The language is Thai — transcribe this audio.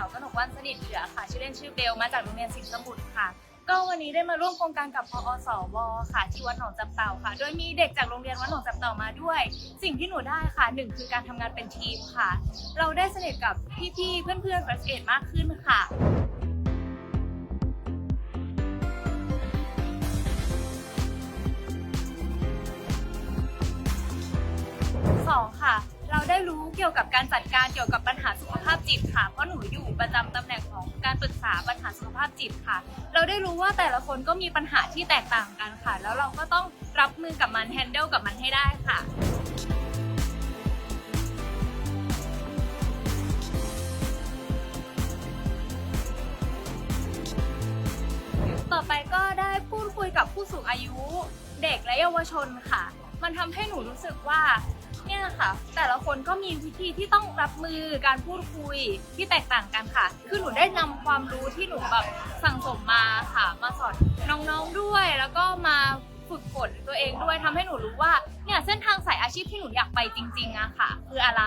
รสนิทเหลือค่ะ ชื่อเล่นชื่อเบลมาจากโรงเรียนสิงห์สมุทรค่ะ ก็วันนี้ได้มาร่วมโครงการกับพอสวค่ะ ที่วัดหนองจับเต่าค่ะ โดยมีเด็กจากโรงเรียนวัดหนองจับเต่ามาด้วย สิ่งที่หนูได้ค่ะหนึ่งคือการทำงานเป็นทีมค่ะ เราได้สนิทกับพี่ๆเพื่อนๆ first aid มากขึ้นค่ะ สองค่ะ ได้รู้เกี่ยวกับการจัดการเกี่ยวกับปัญหาสุขภาพจิตค่ะ เพราะหนูอยู่ประจำตำแหน่งของการปรึกษาปัญหาสุขภาพจิตค่ะ เราได้รู้ว่าแต่ละคนก็มีปัญหาที่แตกต่างกันค่ะ แล้วเราก็ต้องรับมือกับมันแฮนเดิลกับมันให้ได้ค่ะต่อไปก็ได้พูดคุยกับผู้สูงอายุ เด็กและเยาวชนค่ะ มันทำให้หนูรู้สึกว่า เนี่ยค่ะ แต่ละคนก็มีวิธีที่ต้องรับมือการพูดคุยที่แตกต่างกันค่ะ คือหนูได้นำความรู้ที่หนูแบบสั่งสมมาค่ะ มาสอนน้องๆด้วย แล้วก็มาฝึกฝนตัวเองด้วยทำให้หนูรู้ว่าเนี่ยเส้นทางสายอาชีพที่หนูอยากไปจริงๆอะค่ะ คืออะไร